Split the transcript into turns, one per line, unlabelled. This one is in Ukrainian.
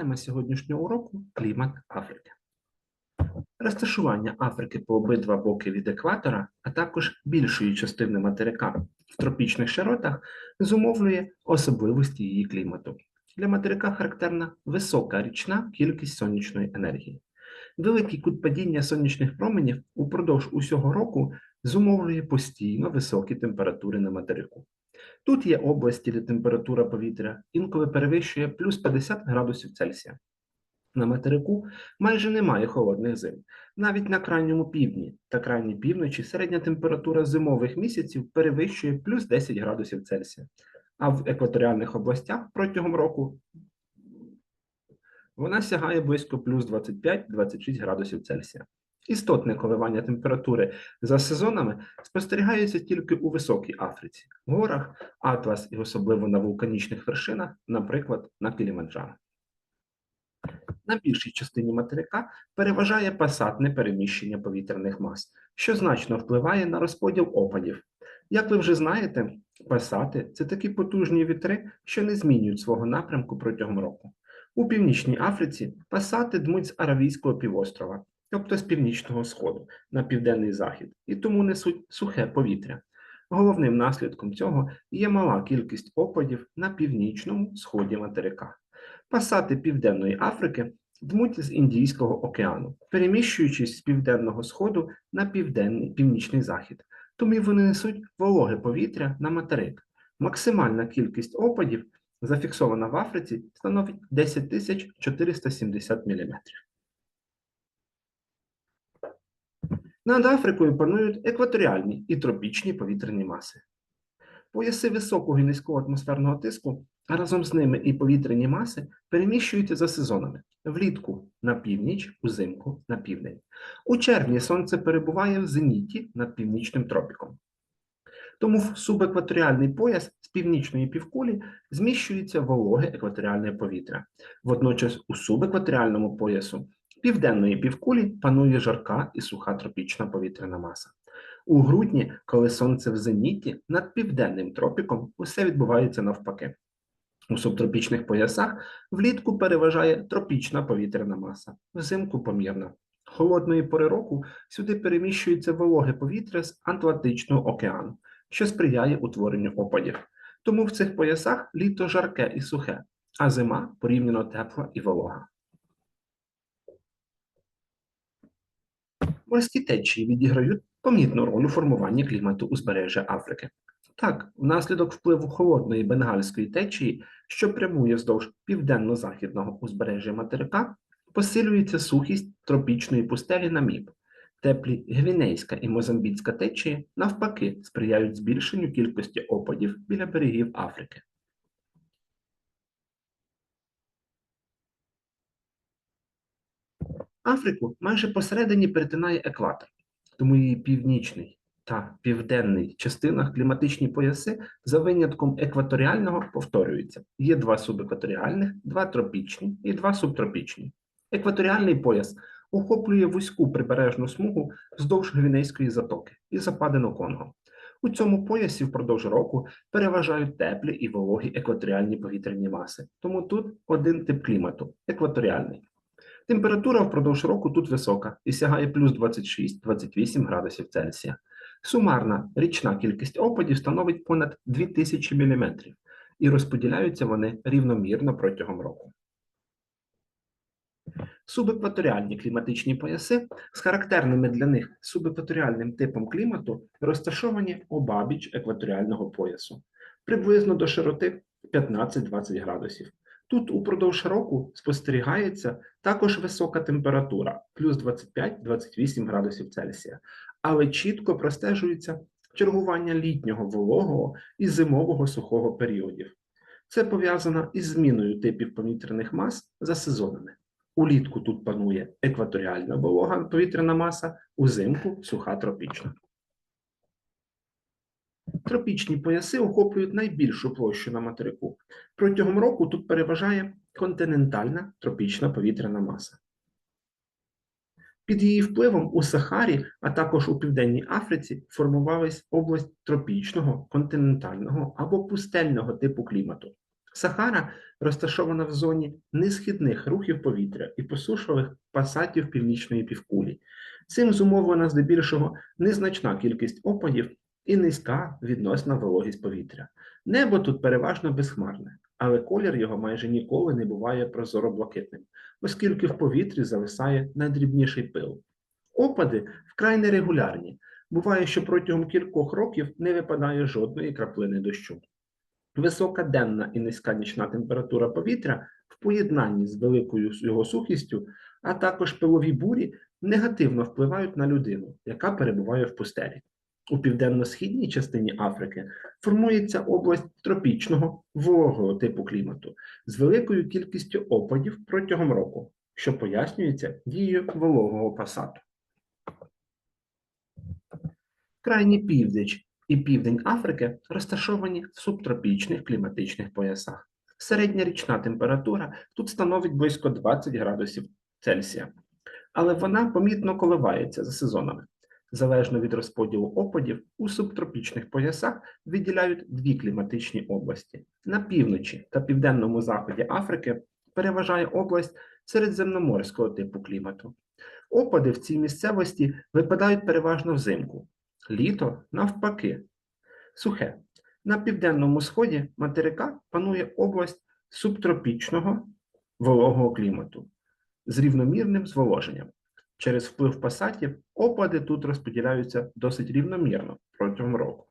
Тема сьогоднішнього уроку клімат Африки. Розташування Африки по обидва боки від екватора, а також більшої частини материка в тропічних широтах зумовлює особливості її клімату. Для материка характерна висока річна кількість сонячної енергії. Великий кут падіння сонячних променів упродовж усього року зумовлює постійно високі температури на материку. Тут є області, де температура повітря інколи перевищує плюс 50 градусів Цельсія. На материку майже немає холодних зим. Навіть на крайньому півдні та крайній півночі середня температура зимових місяців перевищує плюс 10 градусів Цельсія. А в екваторіальних областях протягом року вона сягає близько плюс 25-26 градусів Цельсія. Істотне коливання температури за сезонами спостерігається тільки у високій Африці, горах, Атлас і особливо на вулканічних вершинах, наприклад, на Кіліманджаро. На більшій частині материка переважає пасатне переміщення повітряних мас, що значно впливає на розподіл опадів. Як ви вже знаєте, пасати це такі потужні вітри, що не змінюють свого напрямку протягом року. У північній Африці пасати дмуть з Аравійського півострова, тобто з північного сходу на південний захід, і тому несуть сухе повітря. Головним наслідком цього є мала кількість опадів на північному сході материка. Пасати Південної Африки дмуть з Індійського океану, переміщуючись з південного сходу на південний північний захід, тому вони несуть вологе повітря на материк. Максимальна кількість опадів, зафіксована в Африці, становить 10 470 мм. Над Африкою панують екваторіальні і тропічні повітряні маси. Пояси високого і низького атмосферного тиску, а разом з ними і повітряні маси переміщуються за сезонами влітку на північ, узимку на південь. У червні сонце перебуває в зеніті над північним тропіком. Тому в субекваторіальний пояс з північної півкулі зміщується вологе екваторіальне повітря. Водночас у субекваторіальному поясу південної півкулі панує жарка і суха тропічна повітряна маса. У грудні, коли сонце в зеніті, над південним тропіком усе відбувається навпаки. У субтропічних поясах влітку переважає тропічна повітряна маса, взимку помірна. Холодної пори року сюди переміщується вологе повітря з Атлантичного океану, що сприяє утворенню опадів. Тому в цих поясах літо жарке і сухе, а зима порівняно тепла і волога. Морські течії відіграють помітну роль у формуванні клімату узбережжя Африки. Так, внаслідок впливу холодної бенгальської течії, що прямує вздовж південно-західного узбережжя материка, посилюється сухість тропічної пустелі Наміб. Теплі гвінейська і мозамбіцька течії, навпаки, сприяють збільшенню кількості опадів біля берегів Африки. Африку майже посередині перетинає екватор, тому її північний та південний частинах кліматичні пояси за винятком екваторіального повторюються. Є два субекваторіальних, два тропічні і два субтропічні. Екваторіальний пояс охоплює вузьку прибережну смугу вздовж Гвінейської затоки і западину Конго. У цьому поясі впродовж року переважають теплі і вологі екваторіальні повітряні маси, тому тут один тип клімату екваторіальний. Температура впродовж року тут висока і сягає плюс 26-28 градусів Цельсія. Сумарна річна кількість опадів становить понад 2000 мм, і розподіляються вони рівномірно протягом року. Субекваторіальні кліматичні пояси з характерними для них субекваторіальним типом клімату розташовані обабіч екваторіального поясу, приблизно до широти 15-20 градусів. Тут упродовж року спостерігається також висока температура плюс 25-28 градусів Цельсія, але чітко простежується чергування літнього вологого і зимового сухого періодів. Це пов'язано із зміною типів повітряних мас за сезонами. Улітку тут панує екваторіальна волога повітряна маса, узимку суха тропічна. Тропічні пояси охоплюють найбільшу площу на материку. Протягом року тут переважає континентальна тропічна повітряна маса. Під її впливом у Сахарі, а також у Південній Африці формувалась область тропічного, континентального або пустельного типу клімату. Сахара розташована в зоні несхідних рухів повітря і посушливих пасатів північної півкулі. Цим зумовлена здебільшого незначна кількість опадів і низька відносна вологість повітря. Небо тут переважно безхмарне, але колір його майже ніколи не буває прозоро-блакитним, оскільки в повітрі зависає найдрібніший пил. Опади вкрай нерегулярні. Буває, що протягом кількох років не випадає жодної краплини дощу. Висока денна і низька нічна температура повітря в поєднанні з великою його сухістю, а також пилові бурі негативно впливають на людину, яка перебуває в пустелі. У південно-східній частині Африки формується область тропічного вологого типу клімату з великою кількістю опадів протягом року, що пояснюється дією вологого пасату. Крайній північ і південь Африки розташовані в субтропічних кліматичних поясах. Середня річна температура тут становить близько 20 градусів Цельсія, але вона помітно коливається за сезонами. Залежно від розподілу опадів, у субтропічних поясах виділяють дві кліматичні області. На півночі та південному заході Африки переважає область середземноморського типу клімату. Опади в цій місцевості випадають переважно взимку, літо навпаки. Сухе. На південному сході материка панує область субтропічного вологого клімату з рівномірним зволоженням. Через вплив пасатів опади тут розподіляються досить рівномірно протягом року.